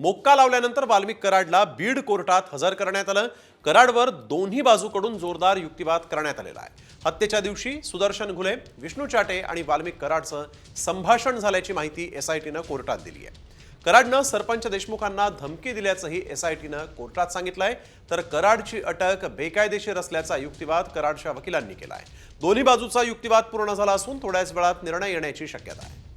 मोक्का लावल्यानंतर वाल्मिक कराडला बीड कोर्टात हजर करण्यात आलं. कराडवर दोन्ही बाजूकडून जोरदार युक्तिवाद करण्यात आलेला आहे. हत्येच्या दिवशी सुदर्शन घुले विष्णू चाटे आणि वाल्मिक कराडचं संभाषण झाल्याची माहिती एसआयटीनं कोर्टात दिली आहे. कराडनं सरपंच देशमुखांना धमकी दिल्याचंही एसआयटीनं कोर्टात सांगितलंय. तर कराडची अटक बेकायदेशीर असल्याचा युक्तिवाद कराडच्या वकिलांनी केला आहे दोन्ही बाजूचा युक्तिवाद पूर्ण झाला असून थोड्याच वेळात निर्णय येण्याची शक्यता आहे.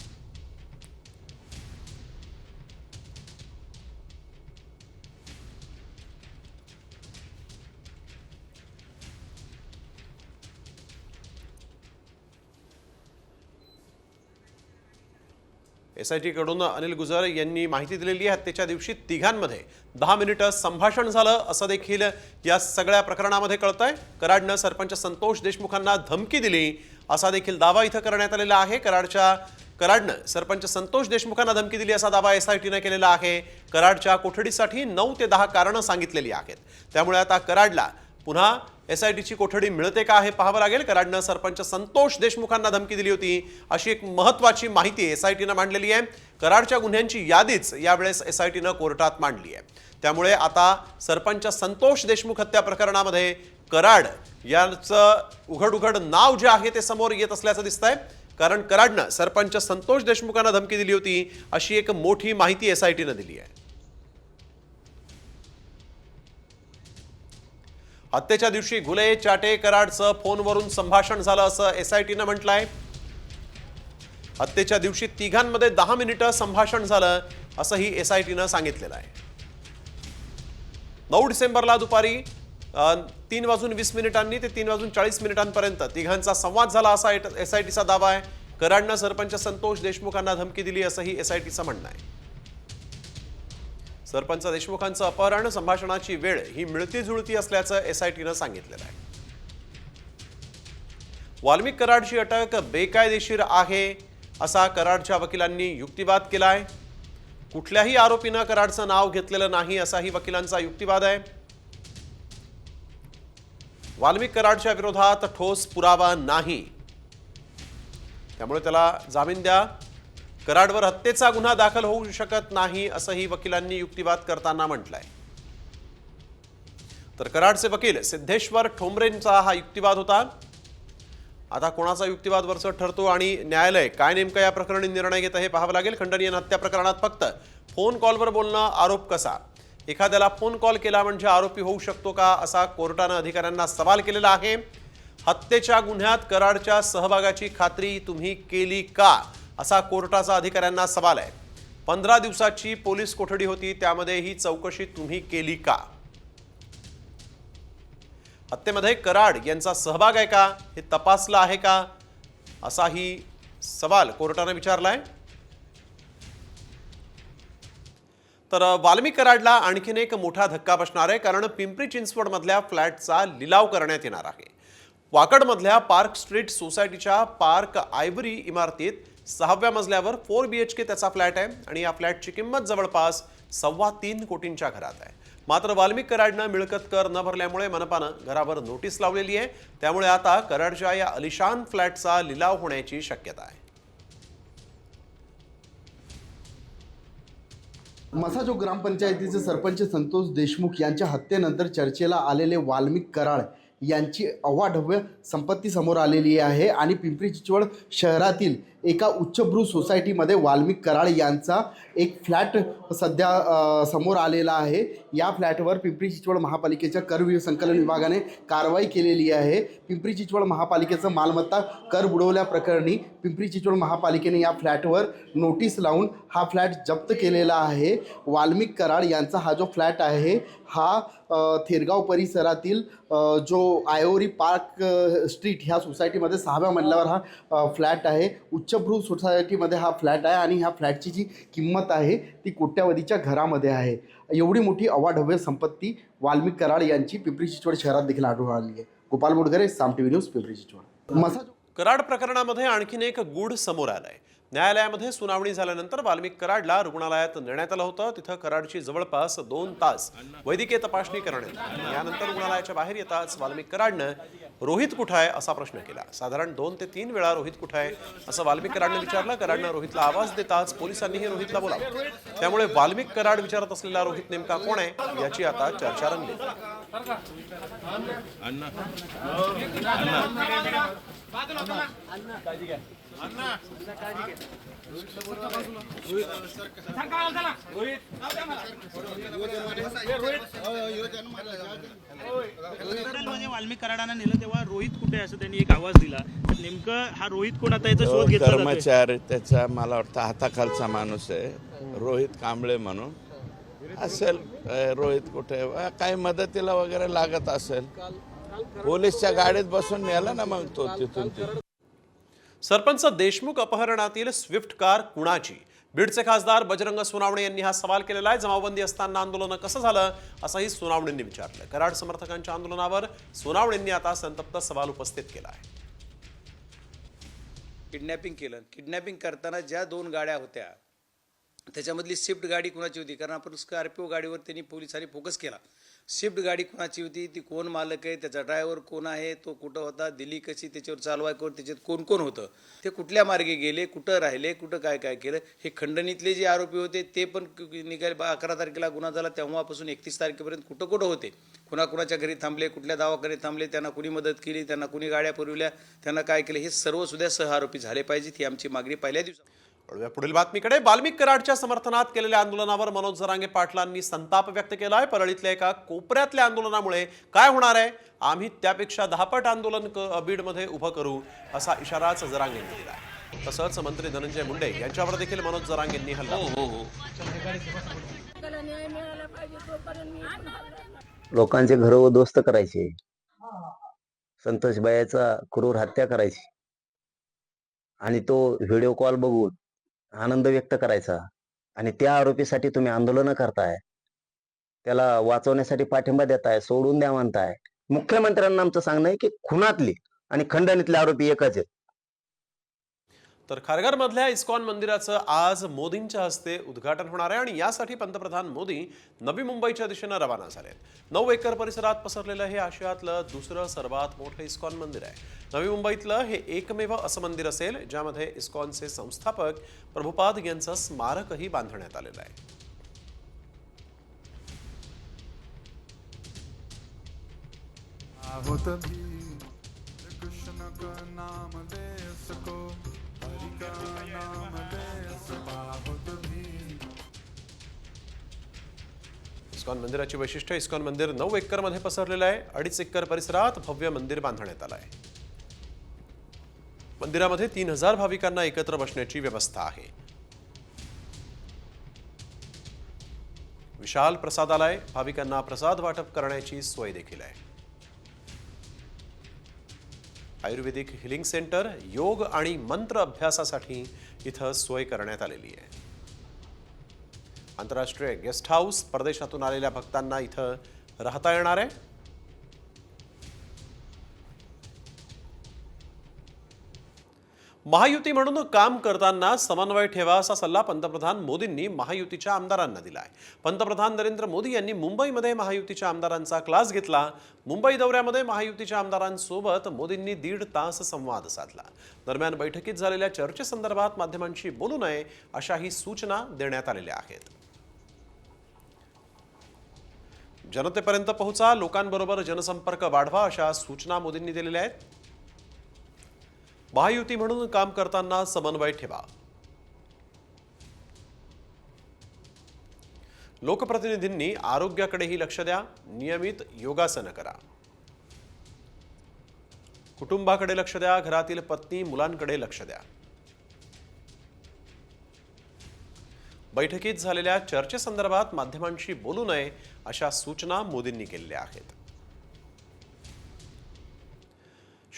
एस आय टीकडून अनिल गुजर यांनी माहिती दिलेली आहे. हत्येच्या दिवशी तिघांमध्ये दहा मिनिटं संभाषण झालं असं देखील या सगळ्या प्रकरणामध्ये कळतंय. कराडनं सरपंच संतोष देशमुखांना धमकी दिली असा देखील दावा इथं करण्यात आलेला आहे. कराडच्या कराडनं सरपंच संतोष देशमुखांना धमकी दिली असा दावा एस आय टीनं केलेला आहे. कराडच्या कोठडीसाठी नऊ ते दहा कारणं सांगितलेली आहेत. त्यामुळे आता कराडला पुन्हा एस आय टीची कोठडी मिळते का हे पाहावं लागेल. कराडनं सरपंच संतोष देशमुखांना धमकी दिली होती. अशी एक महत्वाची माहिती एस आय टीनं मांडलेली आहे. कराडच्या गुन्ह्यांची यादीच यावेळेस एस आय टीनं कोर्टात मांडली आहे. त्यामुळे आता सरपंच संतोष देशमुख हत्या प्रकरणामध्ये कराड याचं उघड उघड नाव जे आहे ते समोर येत असल्याचं दिसतंय. कारण कराडनं सरपंच संतोष देशमुखांना धमकी दिली होती. अशी एक मोठी माहिती एस आय टीनं दिली आहे. हत्येच्या दिवशी घुले चाटे कराडचं फोनवरून संभाषण झालं असं एस आय टीनं म्हटलंय. हत्येच्या दिवशी तिघांमध्ये दहा मिनिटं संभाषण झालं असंही एस आय टीनं सांगितलेलं आहे. नऊ डिसेंबरला दुपारी तीन वाजून वीस मिनिटांनी ते तीन वाजून चाळीस मिनिटांपर्यंत तिघांचा संवाद झाला असा एस आय टीचा दावा आहे. कराडनं सरपंच संतोष देशमुखांना धमकी दिली असंही एस आय टीचं म्हणणं आहे. सरपंच देशमुखांचं अपहरण संभाषणाची वेळ ही मिळती जुळती असल्याचं एसआयटीनं सांगितलेलं आहे. वाल्मिक कराडची अटक बेकायदेशीर आहे असा कराडच्या वकिलांनी युक्तिवाद केलाय. कुठल्याही आरोपीनं कराडचं नाव घेतलेलं नाही असाही वकिलांचा युक्तिवाद आहे. वाल्मिक कराडच्या विरोधात ठोस पुरावा नाही. त्यामुळे त्याला जामीन द्या. कराडवर हत्येचा गुन्हा दाखल होऊ शकत नाही असंही वकिलांनी युक्तिवाद करताना म्हटलंय. तर कराडचे वकील सिद्धेश्वर ठोंबरेंचा हा युक्तिवाद होता. आता कोणाचा युक्तिवाद वरचं ठरतो आणि न्यायालय काय नेमकं या प्रकरणी निर्णय घेतं हे पाहावं लागेल. खंडणीय हत्या प्रकरणात फक्त फोन कॉलवर बोलणं आरोप कसा? एखाद्याला फोन कॉल केला म्हणजे आरोपी होऊ शकतो का असा कोर्टानं अधिकाऱ्यांना सवाल केलेला आहे. हत्येच्या गुन्ह्यात कराडच्या सहभागाची खात्री तुम्ही केली का? असा कोर्टाचा अधिकाऱ्यांना सवाल आहे. पंधरा दिवसाची पोलीस कोठडी होती त्यामध्ये ही चौकशी तुम्ही केली का? हत्येमध्ये कराड यांचा सहभाग आहे का? हे तपासलं आहे का? असाही सवाल कोर्टानं विचारलाय. तर वाल्मी कराडला आणखीन एक मोठा धक्का बसणार आहे कारण पिंपरी चिंचवडमधल्या फ्लॅटचा लिलाव करण्यात येणार आहे. वाकडमधल्या पार्क स्ट्रीट सोसायटीच्या पार्क आयव्हरी इमारतीत सहाव्या मजल्यावर फोर बी एच के त्याचा फ्लॅट आहे आणि या फ्लॅटची किंमत जवळपास सव्वा तीन कोटींच्या घरात आहे. मात्र वाल्मिक कराडनं मिळकत कर न भरल्यामुळे मनपानं घरावर नोटीस लावलेली आहे. त्यामुळे आता कराडच्या या अलिशान फ्लॅटचा लिलाव होण्याची शक्यता आहे. मसाजो ग्रामपंचायतीचे सरपंच संतोष देशमुख यांच्या हत्येनंतर चर्चेला आलेले वाल्मिक कराड यांची अवाढव्य संपत्ती समोर आलेली आहे आणि पिंपरी चिंचवड शहरातील एका उच्चभ्रू सोसायटीमध्ये वाल्मिक कराड यांचा एक फ्लॅट सध्या समोर आलेला आहे. या फ्लॅटवर पिंपरी चिंचवड महापालिकेच्या कर वि- संकलन विभागाने कारवाई केलेली आहे. पिंपरी चिंचवड महापालिकेचं मालमत्ता कर बुडवल्याप्रकरणी पिंपरी चिंचवड महापालिकेने या फ्लॅटवर नोटीस लावून हा फ्लॅट जप्त केलेला आहे. वाल्मिक कराड यांचा हा जो फ्लॅट आहे हा थेरगाव परिसरातील जो आयोरी पार्क स्ट्रीट ह्या सोसायटीमध्ये सहाव्या मजल्यावर हा फ्लॅट आहे. उच्च उच्चभ्रू सोसायटीमध्ये हा फ्लॅट आहे आणि ह्या फ्लॅटची जी किंमत आहे ती कोट्यावधीच्या घरामध्ये आहे. एवढी मोठी अवाढव्य संपत्ती वाल्मिक कराड यांची पिंपरी चिंचवड शहरात देखील आढळून आली आहे. Gopal Bodgare Saam T V news Pimpri Chinchwad. मसा कराड प्रकरणामध्ये आणखीन एक गूढ समोर आलाय. न्यायालयामध्ये सुनावणी झाल्यानंतर वाल्मिक कराडला रुग्णालयात नेण्यात आलं होतं. तिथं कराडची जवळपास दोन तास वैद्यकीय तपासणी करण्यात आली. यानंतर रुग्णालयाच्या बाहेर येताच वाल्मिक कराडनं रोहित कुठं आहे? असा प्रश्न केला. साधारण दोन ते तीन वेळा रोहित कुठं आहे? असं वाल्मिक कराडनं विचारलं. कराडनं रोहितला आवाज देताच पोलिसांनीही रोहितला बोलावलं. त्यामुळे वाल्मिक कराड विचारत असलेला रोहित नेमका कोण आहे याची आता चर्चा रंगली. वाल्मिक कराडानं नेलं तेव्हा रोहित कुठे असं त्यांनी एक आवाज दिला. नेमकं हा रोहित कोण आता याचा तो शोध घेतला. कर्मचारी त्याचा मला वाटतं हाताखालचा माणूस आहे. रोहित कांबळे म्हणून. असेल रोहित कुठे काही मदतीला वगैरे लागत असेल. पोलीसच्या गाडीत बसून नेला ना मग तो तिथून सरपंच देशमुख अपहरणातील स्विफ्ट कार कुणाची? बीडचे खासदार बजरंग सोनावणे यांनी हा सवाल केलेला आहे. जमावबंदी असताना आंदोलन कसं झालं? असंही सोनावणेंनी विचारलं. कराड समर्थकांच्या आंदोलनावर सोनावणेंनी आता संतप्त सवाल उपस्थित केला आहे. किडनॅपिंग केलं. किडनॅपिंग करताना ज्या दोन गाड्या होत्या त्याच्यामधली स्विफ्ट गाडी कुणाची होती? कारण आपण स्कॉर्पिओ गाडीवर त्यांनी पोलिसांनी फोकस केला. स्विफ्ट गाडी कोणाची होती? ती कोण मालक आहे? त्याचा ड्रायव्हर कोण आहे? तो कुठं होता? दिल्ली कशी? त्याच्यावर चालवाय कोण? त्याच्यात कोण कोण होतं? ते कुठल्या मार्गे गेले? कुठं राहिले? कुठं काय काय केलं? हे खंडणीतले जे आरोपी होते ते पण निघाले बा- अकरा तारखेला गुन्हा झाला. तेव्हापासून एकतीस तारखेपर्यंत कुठं कुठं होते? कुणाकुणाच्या घरी थांबले? कुठल्या दवाखाने थांबले? त्यांना कुणी मदत केली? त्यांना कुणी गाड्या पुरविल्या? त्यांना काय केलं? हे सर्व सुद्धा सह आरोपी झाले पाहिजेत ही आमची मागणी. पहिल्या दिवसात वळूया पुढील बातमीकडे. वाल्मिक कराडच्या समर्थनात केलेल्या आंदोलनावर मनोज जरांगे पाटलांनी संताप व्यक्त केलाय. परळीतल्या एका कोपऱ्यातल्या आंदोलनामुळे काय होणार आहे? आम्ही त्यापेक्षा दहापट आंदोलन क- बीडमध्ये उभं करू असा इशाराच जरांगेंनी दिला तसंच मंत्री धनंजय मुंडे यांच्यावर देखील मनोज जरांगेंनी हल्ला केला. त्याला न्याय मिळाला पाहिजे तोपर्यंत मी पण हात लोकांचे घर उद्ध्वस्त करायचे. संतोष बायाचा क्रूर हत्या करायची. आणि तो व्हिडिओ कॉल बघून आनंद व्यक्त करायचा. आणि त्या आरोपीसाठी तुम्ही आंदोलन करताय. त्याला वाचवण्यासाठी पाठिंबा देताय सोडून द्या म्हणताय. मुख्यमंत्र्यांना आमचं सांगणं आहे की खुनातली आणि खंडणीतले आरोपी एकच आहेत. तर खारघरमधल्या इस्कॉन मंदिराचं आज मोदींच्या हस्ते उद्घाटन होणार आहे आणि यासाठी पंतप्रधान मोदी नवी मुंबईच्या दिशेनं रवाना झाले नऊ एकर परिसरात पसरलेलं हे आशियातलं दुसरं सर्वात मोठं इस्कॉन मंदिर आहे. नवी मुंबईतलं हे एकमेव असं मंदिर असेल ज्यामध्ये इस्कॉनचे संस्थापक प्रभुपाद यांचं स्मारकही बांधण्यात आलेलं आहे. आहो कृष्ण नाम ले सको इस्कॉन मंदिराची वैशिष्ट्य इस्कॉन मंदिर नऊ एकरमध्ये पसरलेलं आहे. अडीच एकर परिसरात भव्य मंदिर बांधण्यात आलं आहे. मंदिरामध्ये तीन हजार भाविकांना एकत्र बसण्याची व्यवस्था आहे. विशाल प्रसादालय भाविकांना प्रसाद वाटप करण्याची सोय देखील आहे. आयुर्वेदिक हिलिंग सेंटर योग आणि मंत्र अभ्यासासाठी इथं सोय करण्यात आलेली आहे. आंतरराष्ट्रीय गेस्ट हाऊस परदेशातून आलेल्या भक्तांना इथं राहता येणार आहे. महायुती म्हणून काम करताना समन्वय ठेवा असा सल्ला पंतप्रधान मोदींनी महायुतीच्या आमदारांना दिला आहे पंतप्रधान नरेंद्र मोदी यांनी मुंबईमध्ये महायुतीच्या आमदारांचा क्लास घेतला. मुंबई दौऱ्यामध्ये महायुतीच्या आमदारांसोबत मोदींनी दीड तास संवाद साधला. दरम्यान बैठकीत झालेल्या चर्चेसंदर्भात माध्यमांशी बोलू नये अशाही सूचना देण्यात आलेल्या आहेत. जनतेपर्यंत पोहोचा लोकांबरोबर जनसंपर्क वाढवा अशा सूचना मोदींनी दिलेल्या आहेत. महायुती म्हणून काम करताना समन्वय ठेवा. लोकप्रतिनिधींनी आरोग्याकडेही लक्ष द्या नियमित योगासनं करा. कुटुंबाकडे लक्ष द्या घरातील पत्नी मुलांकडे लक्ष द्या. बैठकीत झालेल्या चर्चेसंदर्भात माध्यमांशी बोलू नये अशा सूचना मोदींनी केलेल्या आहेत.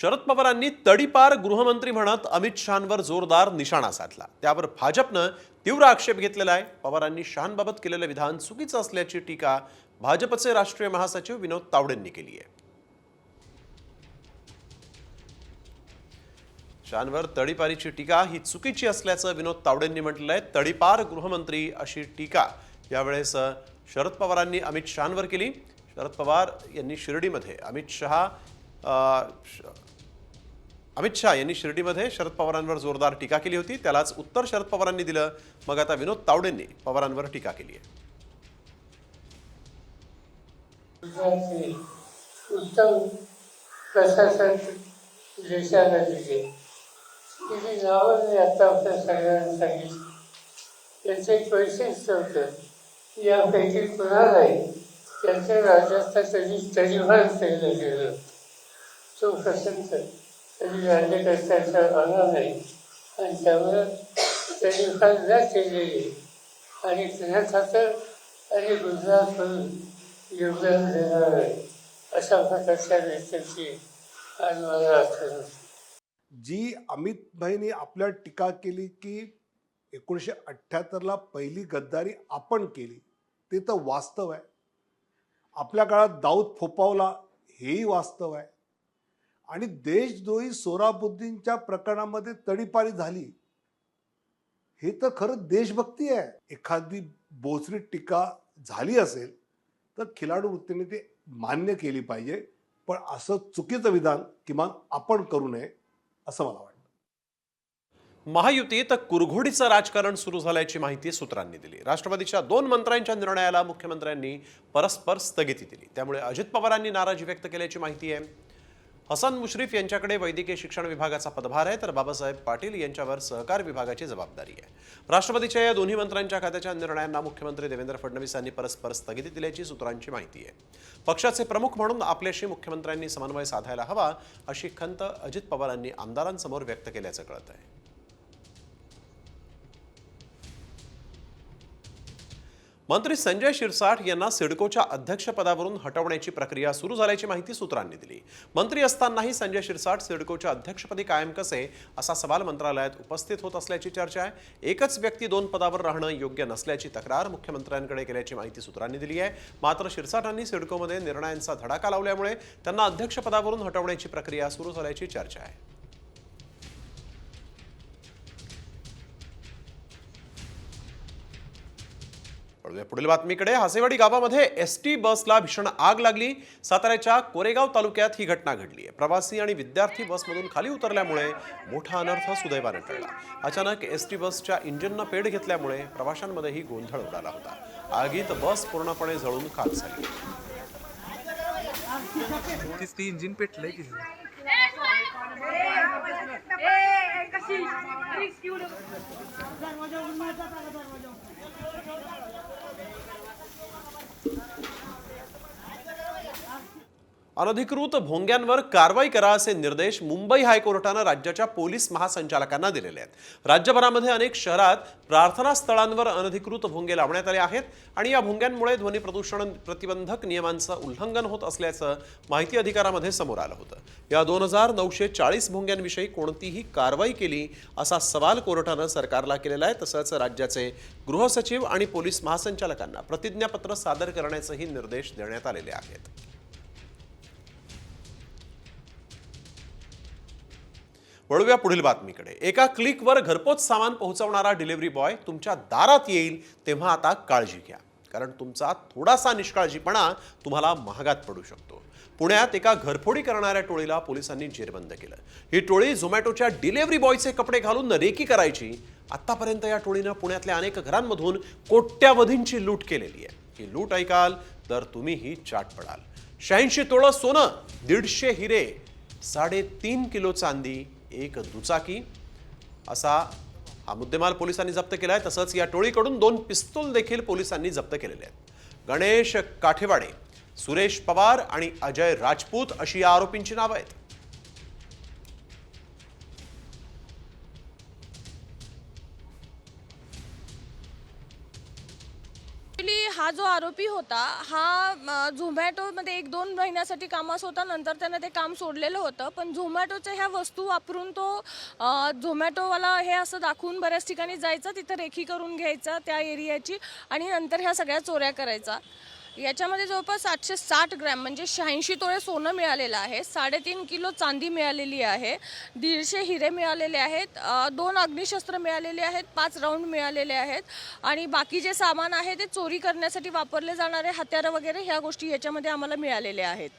शरद पवारांनी तडीपार गृहमंत्री म्हणत अमित शहांवर जोरदार निशाणा साधला. त्यावर भाजपनं तीव्र आक्षेप घेतलेला आहे. पवारांनी शहांबाबत केलेलं विधान चुकीचं असल्याची टीका भाजपचे राष्ट्रीय महासचिव विनोद तावडेंनी केली आहे. शानवर तडीपारीची टीका ही चुकीची असल्याचं विनोद तावडेंनी म्हटलेलं आहे. तडीपार गृहमंत्री अशी टीका यावेळेस शरद पवारांनी अमित शहांवर केली. शरद पवार यांनी शिर्डीमध्ये अमित शहा श- अमित शहा यांनी शिर्डीमध्ये शरद पवारांवर जोरदार टीका केली होती. त्यालाच उत्तर शरद पवारांनी दिलं. मग आता विनोद तावडेंनी पवारांवर टीका केली आहे. उत्तम प्रशासन देशाला दिले तिची नावं मी आतापर्यंत सगळ्यांना सांगितली त्यांचं एक वैशिष्ट्य होतं यापैकी कुणालाही त्यांच्या राज्यात कधी तरीभान केलं गेलं. तो प्रसंग कधी राज्यकर्त्याचा आला नाही आणि त्यामुळं तरीभान न केलेली. आणि तुझ्या आणि गुजरात म्हणून योगदान देणार आहे. अशा प्रकारच्या नेत्यांची आज मला आठवण जी अमित भाईनी आपल्या टीका केली की एकोणीसशे अठ्ठ्याहत्तरला पहिली गद्दारी आपण केली ते तर वास्तव आहे. आपल्या काळात दाऊद फोपावला हेही वास्तव आहे. आणि देशद्रोही सोराबुद्दीनच्या प्रकरणामध्ये तडीपारी झाली. हे तर खरं देशभक्ती आहे. एखादी बोचरी टीका झाली असेल तर खिलाडू वृत्तीने ते मान्य केली पाहिजे. पण असं चुकीचं विधान किमान आपण करू नये असं मला वाटतं. महायुतीत कुरघोडीचं राजकारण सुरू झाल्याची माहिती सूत्रांनी दिली. राष्ट्रवादीच्या दोन मंत्र्यांच्या निर्णयाला मुख्यमंत्र्यांनी परस्पर स्थगिती दिली. त्यामुळे अजित पवारांनी नाराजी व्यक्त केल्याची माहिती आहे. हसन मुश्रीफ यांच्याकडे वैद्यकीय शिक्षण विभागाचा पदभार आहे तर बाबासाहेब पाटील यांच्यावर सहकार विभागाची जबाबदारी आहे. राष्ट्रपतीच्या या दोन्ही मंत्र्यांच्या खात्याच्या निर्णयांना मुख्यमंत्री देवेंद्र फडणवीस यांनी परस्पर स्थगिती दिल्याची सूत्रांची माहिती आहे. पक्षाचे प्रमुख म्हणून आपल्याशी मुख्यमंत्र्यांनी समन्वय साधायला हवा अशी खंत अजित पवारांनी आमदारांसमोर व्यक्त केल्याचं कळत आहे. मंत्री संजय शिरसाट यांना सिडकोच्या अध्यक्षपदावरून हटवण्याची प्रक्रिया सुरू झाल्याची माहिती सूत्रांनी दिली. मंत्री असतानाही संजय शिरसाट सिडकोच्या अध्यक्षपदी कायम कसे असा सवाल मंत्रालयात उपस्थित होत असल्याची चर्चा आहे. एकच व्यक्ती दोन पदावर राहणं योग्य नसल्याची तक्रार मुख्यमंत्र्यांकडे केल्याची माहिती सूत्रांनी दिली आहे. मात्र शिरसाटांनी सिडकोमध्ये निर्णयांचा धडाका लावल्यामुळे त्यांना अध्यक्षपदावरून हटवण्याची प्रक्रिया सुरू झाल्याची चर्चा आहे. वळूया पुढील बातमीकडे. हासेवाडी गावामध्ये एस टी बसला भीषण आग लागली. साताऱ्याच्या कोरेगाव तालुक्यात ही घटना घडली आहे. प्रवासी आणि विद्यार्थी बसमधून खाली उतरल्यामुळे मोठा अनर्थ सुदैवानं टळला. अचानक एस टी बसच्या इंजिननं पेट घेतल्यामुळे प्रवाशांमध्येही गोंधळ उडाला होता. आगीत बस पूर्णपणे जळून खाक झाली. इंजिन पेटलंय की? अनधिकृत भोंग्यांवर कारवाई करा असे निर्देश मुंबई हायकोर्टानं राज्याच्या पोलीस महासंचालकांना दिलेले आहेत. राज्यभरामध्ये अनेक शहरात प्रार्थना स्थळांवर अनधिकृत भोंगे लावण्यात आले आहेत आणि या भोंग्यांमुळे ध्वनी प्रदूषण प्रतिबंधक नियमांचं उल्लंघन होत असल्याचं माहिती अधिकारामध्ये समोर आलं होतं. या दोन हजार नऊशे चाळीस भोंग्यांविषयी कोणतीही कारवाई केली असा सवाल कोर्टानं सरकारला केलेला आहे. तसंच राज्याचे गृहसचिव आणि पोलीस महासंचालकांना प्रतिज्ञापत्र सादर करण्याचेही निर्देश देण्यात आलेले आहेत. वळूया पुढील बातमीकडे. एका क्लिकवर घरपोच सामान पोहोचवणारा डिलिव्हरी बॉय तुमच्या दारात येईल तेव्हा आता काळजी घ्या. कारण तुमचा थोडासा निष्काळजीपणा तुम्हाला महागात पडू शकतो. पुण्यात एका घरफोडी करणाऱ्या टोळीला पोलिसांनी जेरबंद केलं. ही टोळी झोमॅटोच्या डिलिव्हरी बॉयचे कपडे घालून रेकी करायची. आतापर्यंत या टोळीनं पुण्यातल्या अनेक घरांमधून कोट्यावधींची लूट केलेली आहे. ही लूट ऐकाल तर तुम्हीही चाट पडाल. शहाऐंशी तोळं सोनं दीडशे हिरे साडेतीन किलो चांदी एक दुचाकी असा हा मुद्देमाल पोलिसांनी जप्त केलाय. तसंच या टोळीकडून दोन पिस्तूल देखील पोलिसांनी जप्त केलेले आहेत. गणेश काठेवाडे सुरेश पवार आणि अजय राजपूत अशी या आरोपींची नावं आहेत. हा जो आरोपी होता हा झोमॅटोमध्ये एक दोन महिन्यासाठी कामास होता नंतर त्यानं ते काम सोडलेलं होतं. पण झोमॅटोच्या ह्या वस्तू वापरून तो झोमॅटोवाला हे असं दाखवून बऱ्याच ठिकाणी जायचा तिथं रेखी करून घ्यायचा त्या एरियाची आणि नंतर ह्या सगळ्या चोऱ्या करायचा. याच्यामध्ये जवळपास सातशे साठ ग्रॅम म्हणजे शहाऐंशी तोळे सोनं मिळालेलं आहे साडेतीन किलो चांदी मिळालेली आहे दीडशे हिरे मिळालेले आहेत दोन अग्निशस्त्र मिळालेले आहेत पाच राऊंड मिळालेले आहेत आणि बाकी जे सामान आहे ते चोरी करण्यासाठी वापरले जाणारे हत्यारं वगैरे ह्या गोष्टी याच्यामध्ये आम्हाला मिळालेल्या आहेत.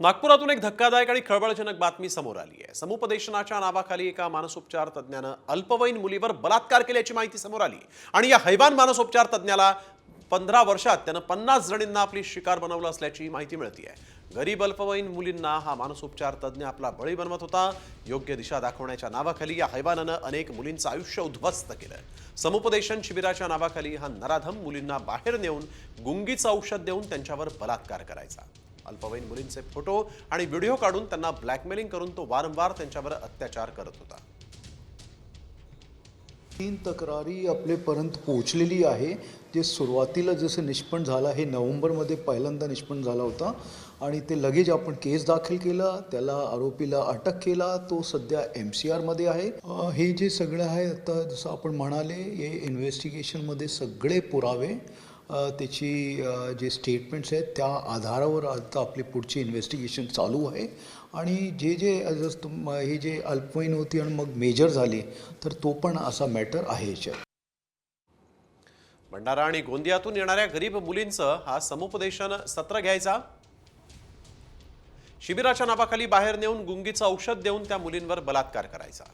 नागपुरातून एक धक्कादायक आणि खळबळजनक बातमी समोर आली आहे. समुपदेशनाच्या नावाखाली एका मानसोपचार तज्ज्ञानं अल्पवयीन मुलीवर बलात्कार केल्याची माहिती समोर आली आणि या हैवान मानसोपचार तज्ज्ञाला पंधरा वर्षात त्यानं पन्नास जणींना आपली शिकार बनवलं असल्याची माहिती मिळते आहे गरीब अल्पवयीन मुलींना हा मानसोपचार तज्ज्ञ आपला बळी बनवत होता. योग्य दिशा दाखवण्याच्या नावाखाली या हैवानानं अनेक मुलींचं आयुष्य उद्ध्वस्त केलं. समुपदेशन शिबिराच्या नावाखाली हा नराधम मुलींना बाहेर नेऊन गुंगीचं औषध देऊन त्यांच्यावर बलात्कार करायचा. अल्पवयीन मुलींचे फोटो आणि व्हिडिओ काढून त्यांना ब्लॅकमेलिंग करून तो वारंवार त्यांच्यावर अत्याचार करत होता. तीन तक्रारी आपल्यापर्यंत पोहोचलेली आहे. जे सुरुवातीला जसं निष्पन्न झालं हे नोव्हेंबरमध्ये पहिल्यांदा निष्पन्न झाला होता. आणि ते लगेच आपण केस दाखल केला त्याला आरोपीला अटक केला तो सध्या एम सी आरमध्ये आहे. हे जे सगळं आहे आता जसं आपण म्हणाले हे इन्व्हेस्टिगेशनमध्ये सगळे पुरावे त्याची जे स्टेटमेंट्स आहेत त्या आधारावर आता आपली पुढची इन्व्हेस्टिगेशन चालू आहे. आणि जे जे जसं तुम हे जे अल्पवयीन होती आणि मग मेजर झाली तर तो पण असा मॅटर आहे याच्यात. भंडारा आणि गोंदियातून येणाऱ्या गरीब मुलींचं हा समुपदेशन सत्र घ्यायचा. शिबिराच्या नावाखाली बाहेर नेऊन गुंगीचं औषध देऊन त्या मुलींवर बलात्कार करायचा.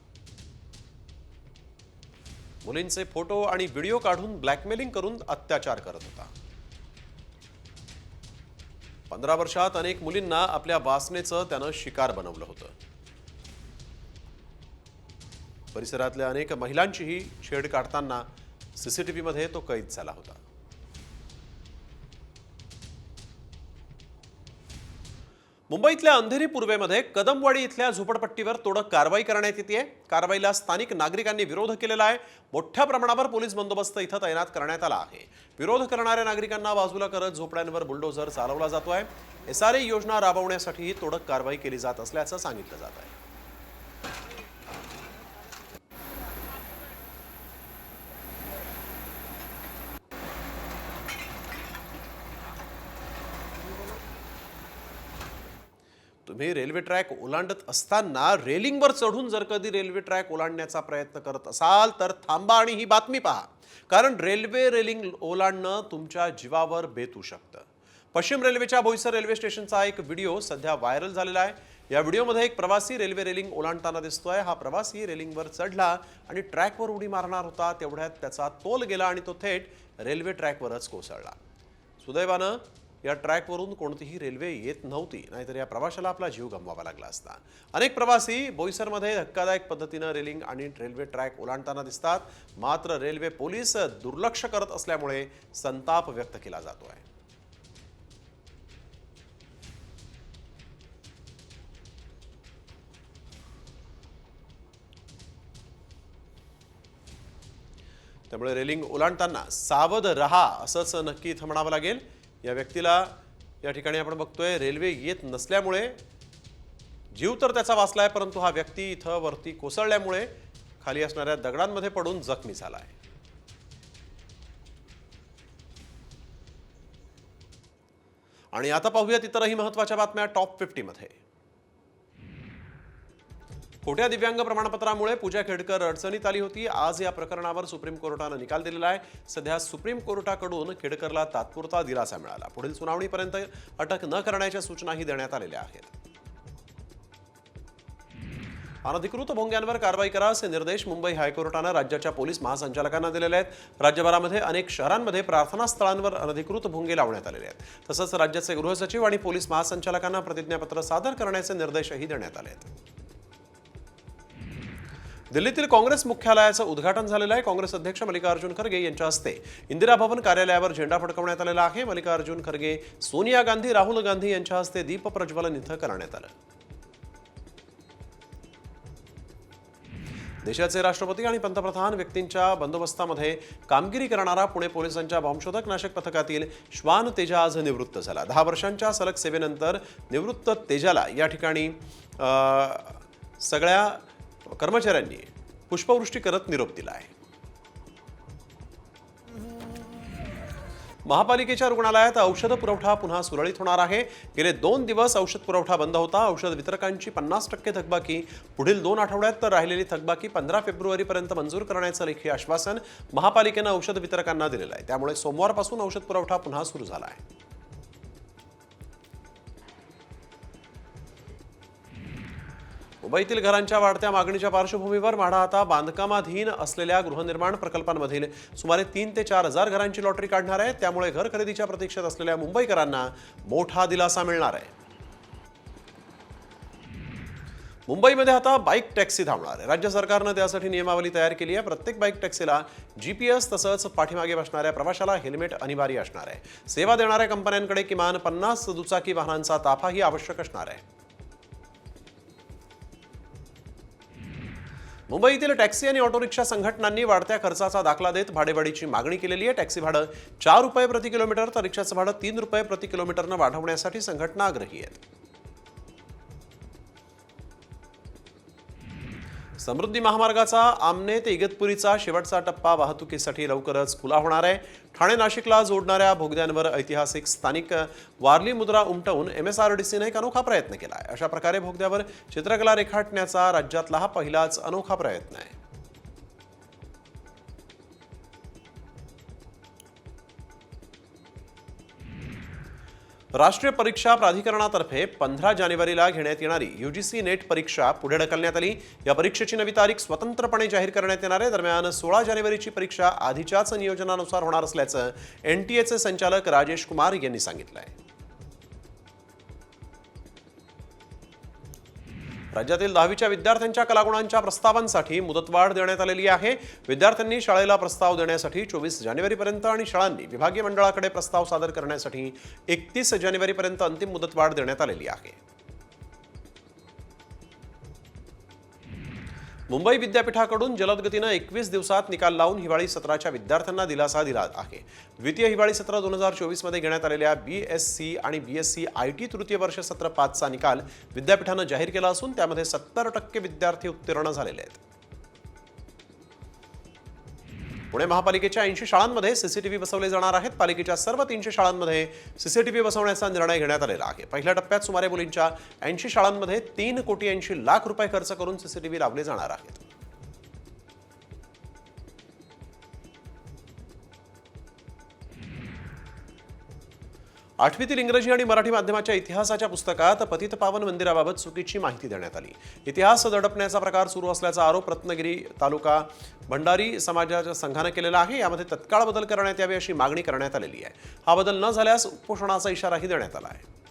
मुलींचे फोटो आणि व्हिडिओ काढून ब्लॅकमेलिंग करून अत्याचार करत होता. पंधरा वर्षात अनेक मुलींना आपल्या वासनेचं त्यानं शिकार बनवलं होतं. परिसरातल्या अनेक महिलांचीही छेड काढताना सीसीटीव्हीमध्ये तो कैद झाला होता. मुंबईतल्या अंधेरी पूर्वेमध्ये कदमवाडी इथल्या झोपडपट्टीवर तोडक कारवाई करण्यात येते कारवाईला स्थानिक नागरिकांनी विरोध केलेला आहे. मोठ्या प्रमाणावर पोलीस बंदोबस्त इथं तैनात करण्यात आला आहे. विरोध करणाऱ्या नागरिकांना बाजूला करत झोपड्यांवर बुलडोझर चालवला जातो आहे एसआरए योजना राबवण्यासाठी ही तोडक कारवाई केली जात असल्याचं सांगितलं जात आहे. तुम्ही रेल्वे ट्रॅक ओलांडत असताना रेलिंगवर चढून जर कधी रेल्वे ट्रॅक ओलांडण्याचा प्रयत्न करत असाल तर थांबा आणि ही बातमी पहा. कारण रेल्वे रेलिंग ओलांडणं तुमच्या जीवावर बेतू शकतं. पश्चिम रेल्वेच्या बोईसर रेल्वे स्टेशनचा एक व्हिडिओ सध्या व्हायरल झालेला आहे. या व्हिडिओमध्ये एक प्रवासी रेल्वे रेलिंग ओलांडताना दिसतोय. हा प्रवासी रेलिंगवर चढला आणि ट्रॅकवर उडी मारणार होता. तेवढ्यात त्याचा तोल गेला आणि तो थेट रेल्वे ट्रॅकवरच कोसळला. सुदैवानं या ट्रॅकवरून कोणतीही रेल्वे येत नव्हती. नाहीतर या प्रवाशाला आपला जीव गमवावा लागला असता. अनेक प्रवासी बोईसरमध्ये धक्कादायक पद्धतीनं रेलिंग आणि रेल्वे ट्रॅक ओलांडताना दिसतात. मात्र रेल्वे पोलीस दुर्लक्ष करत असल्यामुळे संताप व्यक्त केला जातो आहे त्यामुळे रेलिंग ओलांडताना सावध रहा असंच नक्की इथं म्हणावं लागेल. या व्यक्तीला या ठिकाणी आपण बघतोय रेल्वे येत नसल्यामुळे जीव तर त्याचा वाचला आहे परंतु हा व्यक्ती इथं वरती कोसळल्यामुळे खाली असणाऱ्या दगडांमध्ये पडून जखमी झाला आहे आणि आता पाहूयात इतरही महत्त्वाच्या बातम्या टॉप फिफ्टीमध्ये. खोट्या दिव्यांग प्रमाणपत्रामुळे पूजा खेडकर अडचणीत आली होती. आज या प्रकरणावर सुप्रीम कोर्टानं निकाल दिलेला आहे. सध्या सुप्रीम कोर्टाकडून खेडकरला तात्पुरता दिलासा मिळाला. पुढील सुनावणीपर्यंत अटक न करण्याच्या सूचनाही देण्यात आलेल्या आहेत. अनधिकृत भोंग्यांवर कारवाई करा असे निर्देश मुंबई हायकोर्टानं राज्याच्या पोलीस महासंचालकांना दिलेले आहेत. राज्यभरामध्ये अनेक शहरांमध्ये प्रार्थना स्थळांवर अनधिकृत भोंगे लावण्यात आलेले आहेत. तसंच राज्याचे गृहसचिव आणि पोलीस महासंचालकांना प्रतिज्ञापत्र सादर करण्याचे निर्देशही देण्यात आले आहेत. दिल्लीतील काँग्रेस मुख्यालयाचं उद्घाटन झालेलं आहे. काँग्रेस अध्यक्ष मल्लिकार्जुन खरगे यांच्या हस्ते इंदिरा भवन कार्यालयावर झेंडा फडकवण्यात आलेला आहे. मल्लिकार्जुन खरगे सोनिया गांधी राहुल गांधी यांच्या हस्ते दीप प्रज्वलन इथं करण्यात आलं. देशाचे राष्ट्रपती आणि पंतप्रधान व्यक्तींच्या बंदोबस्तामध्ये कामगिरी करणारा पुणे पोलिसांच्या बॉम्बशोधक नाशक पथकातील श्वान तेजा आज निवृत्त झाला. दहा वर्षांच्या सलग सेवेनंतर निवृत्त तेजाला या ठिकाणी सगळ्या कर्मचाऱ्यांनी पुष्पवृष्टी करत निरोप दिला आहे महापालिकेच्या रुग्णालयात औषध पुरवठा पुन्हा सुरळीत होणार आहे. गेले दोन दिवस औषध पुरवठा बंद होता. औषध वितरकांची पन्नास टक्के थकबाकी. पुढील दोन आठवड्यात तर राहिलेली थकबाकी पंधरा फेब्रुवारीपर्यंत मंजूर करण्याचं लेखी आश्वासन महापालिकेनं औषध वितरकांना दिलेलं आहे. त्यामुळे सोमवारपासून औषध पुरवठा पुन्हा सुरू झाला आहे. मुंबईतील घरांच्या वाढत्या मागणीच्या पार्श्वभूमीवर म्हाडा आता बांधकामाधीन असलेल्या गृहनिर्माण प्रकल्पांमधील सुमारे तीन ते चार हजार घरांची लॉटरी काढणार आहे. त्यामुळे घर खरेदीच्या प्रतीक्षेत असलेल्या मुंबईकरांना मोठा दिलासा मिळणार आहे. मुंबईमध्ये आता बाईक टॅक्सी धावणार आहे. राज्य सरकारनं त्यासाठी नियमावली तयार केली आहे. प्रत्येक बाईक टॅक्सीला जी पी एस तसंच पाठीमागे बसणाऱ्या प्रवाशाला हेल्मेट अनिवार्य असणार आहे. सेवा देणाऱ्या कंपन्यांकडे किमान पन्नास दुचाकी वाहनांचा ताफाही आवश्यक असणार आहे. मुंबईतील टॅक्सी आणि ऑटो रिक्षा संघटनांनी वाढत्या खर्चाचा दाखला देत भाडेवाढीची मागणी केलेली आहे. टॅक्सी भाडं चार रुपये प्रति किलोमीटर तर रिक्षाचं भाडं तीन रुपये प्रति किलोमीटरनं वाढवण्यासाठी संघटना आग्रही आहेत समृद्धी महामार्गाचा आमने ते इगतपुरीचा शेवटचा टप्पा वाहतुकीसाठी लवकरच खुला होणार आहे. ठाणे नाशिकला जोडणाऱ्या भोगद्यांवर ऐतिहासिक स्थानिक वारली मुद्रा उमटवून एम एस आर डी सीने एक अनोखा प्रयत्न केला आहे अशा प्रकारे भोगद्यावर चित्रकला रेखाटण्याचा राज्यातला हा पहिलाच अनोखा प्रयत्न आहे. राष्ट्रीय परीक्षा प्राधिकरणातर्फे पंधरा जानेवारीला घेण्यात येणारी युजीसी नेट परीक्षा पुढे ढकलण्यात आली. या परीक्षेची नवी तारीख स्वतंत्रपणे जाहीर करण्यात येणार आहे. दरम्यान सोळा जानेवारीची परीक्षा आधीच्याच नियोजनानुसार होणार असल्याचं एनटीएचे संचालक राजेश कुमार यांनी सांगितलं आहे राज्यातील दहावीच्या विद्यार्थ्यांच्या कलागुणांच्या प्रस्तावांसाठी मुदतवाढ देण्यात आलेली आहे. विद्यार्थ्यांनी शाळेला प्रस्ताव देण्यासाठी चोवीस जानेवारीपर्यंत आणि शाळांनी विभागीय मंडळाकडे प्रस्ताव सादर करण्यासाठी एकतीस जानेवारीपर्यंत अंतिम मुदतवाढ देण्यात आलेली आहे. मुंबई विद्यापीठाकडून जलद गतीनं एकवीस दिवसात निकाल लावून हिवाळी सत्राच्या विद्यार्थ्यांना दिलासा दिला आहे. द्वितीय हिवाळी सत्र दोन हजार चोवीसमध्ये घेण्यात आलेल्या बी एस सी आणि B S C I T तृतीय वर्ष सत्र पाचचा निकाल विद्यापीठानं जाहीर केला असून त्यामध्ये सत्तर टक्के विद्यार्थी उत्तीर्ण झालेले आहेत. पुणे महापालिकेच्या ऐंशी शाळांमध्ये सीसीटीव्ही बसवले जाणार आहेत. पालिकेच्या सर्व तीनशे शाळांमध्ये सीसीटीव्ही बसवण्याचा निर्णय घेण्यात आलेला आहे. पहिल्या टप्प्यात सुमारे मुलींच्या ऐंशी शाळांमध्ये तीन कोटी ऐंशी लाख रुपये खर्च करून सीसीटीव्ही लावले जाणार आहेत. आठवीतील इंग्रजी आणि मराठी माध्यमाच्या इतिहासाच्या पुस्तकात पतित पावन मंदिराबाबत चुकीची माहिती देण्यात आली. इतिहास दडपण्याचा प्रकार सुरू असल्याचा आरोप रत्नागिरी तालुका भंडारी समाजाच्या संघानं केलेला आहे. यामध्ये तत्काळ बदल करण्यात यावे अशी मागणी करण्यात आलेली आहे. हा बदल न झाल्यास उपोषणाचा इशाराही देण्यात आला आहे.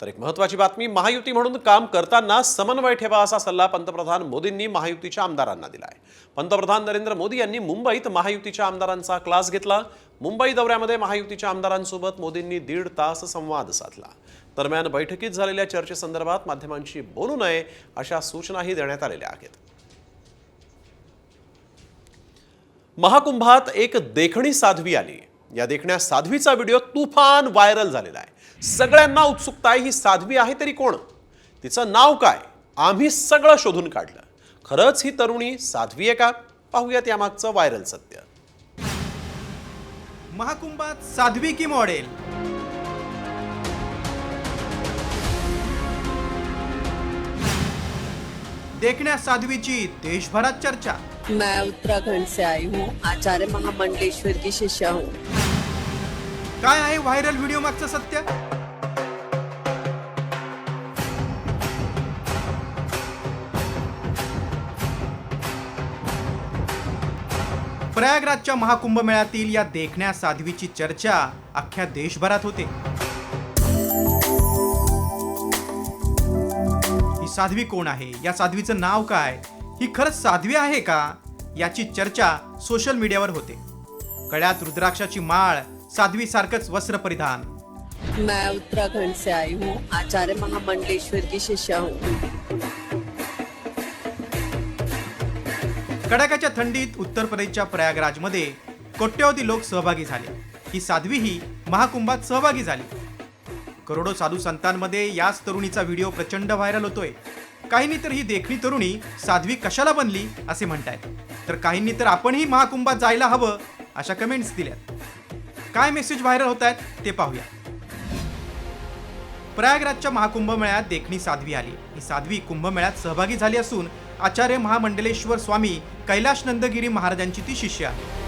तर एक महत्वाची बातमी महायुती म्हणून काम करताना समन्वय ठेवा असा सल्ला पंतप्रधान मोदींनी महायुतीच्या आमदारांना दिला आहे पंतप्रधान नरेंद्र मोदी यांनी मुंबईत महायुतीच्या आमदारांचा क्लास घेतला. मुंबई दौऱ्यामध्ये महायुतीच्या आमदारांसोबत मोदींनी दीड तास संवाद साधला. दरम्यान बैठकीत झालेल्या चर्चेसंदर्भात माध्यमांशी बोलू नये अशा सूचनाही देण्यात आलेल्या आहेत. महाकुंभात एक देखणी साध्वी आली. या देखण्या साध्वीचा व्हिडिओ तुफान व्हायरल झालेला आहे. सगळ्यांना उत्सुकता आहे ही साध्वी आहे तरी कोण? तिचं नाव काय? आम्ही सगळं शोधून काढलं. खरंच ही तरुणी साध्वी आहे का? पाहूयात यामागचं व्हायरल सत्य. महाकुंभात साध्वी की मॉडेल? देखण्या साध्वीची देशभरात चर्चा. मैं उत्तराखंड से आई हूँ। आचार्य महामंडलेश्वर की शिष्या हूँ। काय आहे व्हायरल व्हिडिओ मागचं सत्य? प्रयागराजच्या महाकुंभ मेळ्यातील या देखण्या साध्वीची चर्चा अख्ख्या देशभरात होते. ही साध्वी कोण आहे? या साध्वीचं नाव काय? ही खरंच साध्वी आहे का? याची चर्चा सोशल मीडियावर होते. गळ्यात रुद्राक्षाची माळ साध्वी सारखंच वस्त्र परिधान. मैं उत्तराखंड से आई हूँ. आचार्य महामंडलेश्वर की शिष्या हूँ. कडाक्याच्या थंडीत उत्तर प्रदेशच्या प्रयागराजमध्ये कोट्यवधी लोक सहभागी झाले. ही साध्वीही महाकुंभात सहभागी झाली. करोडो साधू संतांमध्ये याच तरुणीचा व्हिडिओ प्रचंड व्हायरल होतोय. काहींनी तर ही देखणी तरुणी साध्वी कशाला बनली असे म्हणतायत. तर काहींनी तर आपणही महाकुंभात जायला हवं अशा कमेंट्स दिल्यात. काय मेसेज व्हायरल होत आहेत ते पाहूया. प्रयागराजच्या महाकुंभमेळ्यात देखणी साध्वी आली. ही साध्वी कुंभमेळ्यात सहभागी झाली असून आचार्य महामंडलेश्वर स्वामी कैलाश नंदगिरी महाराजांची ती शिष्य आहे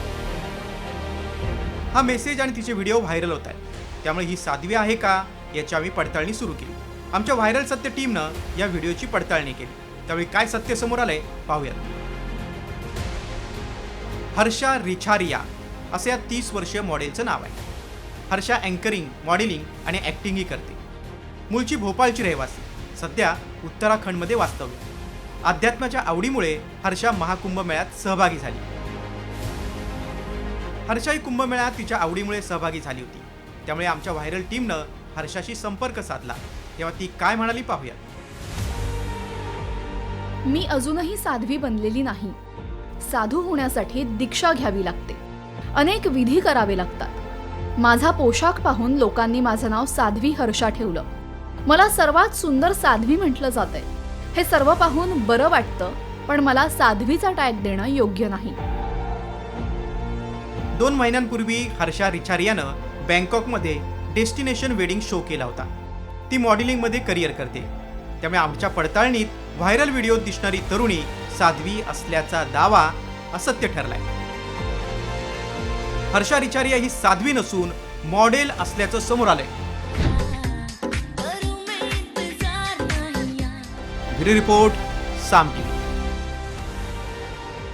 हा मेसेज आणि तिचे व्हिडिओ व्हायरल होत आहेत त्यामुळे ही साध्वी आहे का याची आम्ही पडताळणी सुरू केली. आमच्या व्हायरल सत्य टीमनं या व्हिडिओची पडताळणी केली. त्यावेळी काय सत्य समोर आलंय पाहूयात. हर्षा रिछारिया असं या तीस वर्षीय मॉडेलचं नाव आहे. हर्षा अँकरिंग मॉडेलिंग आणि ॲक्टिंगही करते. मूळची भोपाळची रहिवासी सध्या उत्तराखंडमध्ये वास्तव्य. अध्यात्माच्या आवडीमुळे हर्षा महाकुंभ मेळ्यात सहभागी झाली. हर्षा ही कुंभमेळ्यात तिच्या आवडीमुळे सहभागी झाली होती. त्यामुळे आमच्या व्हायरल टीमनं हर्षाशी संपर्क साधला. तेव्हा ती काय म्हणाली पाहूया. मी अजूनही साध्वी बनलेली नाही. साधू होण्यासाठी दीक्षा घ्यावी लागते. अनेक विधी करावे लागतात. माझा पोशाख पाहून लोकांनी माझं नाव साध्वी हर्षा ठेवलं. मला सर्वात सुंदर साध्वी म्हटलं जातंय. हे सर्व पाहून बरं वाटतं पण मला साध्वीचा टॅग देणं योग्य नाही. दोन महिन्यांपूर्वी हर्षा रिचारियानं बँकॉकमध्ये डेस्टिनेशन वेडिंग शो केला होता. ती मॉडेलिंगमध्ये करिअर करते. त्यामुळे आमच्या पडताळणीत व्हायरल व्हिडिओ दिसणारी तरुणी साध्वी असल्याचा दावा असत्य ठरलाय. हर्षा रिचारिया ही साध्वी नसून मॉडेल असल्याचं समोर आलंय. रिपोर्ट साम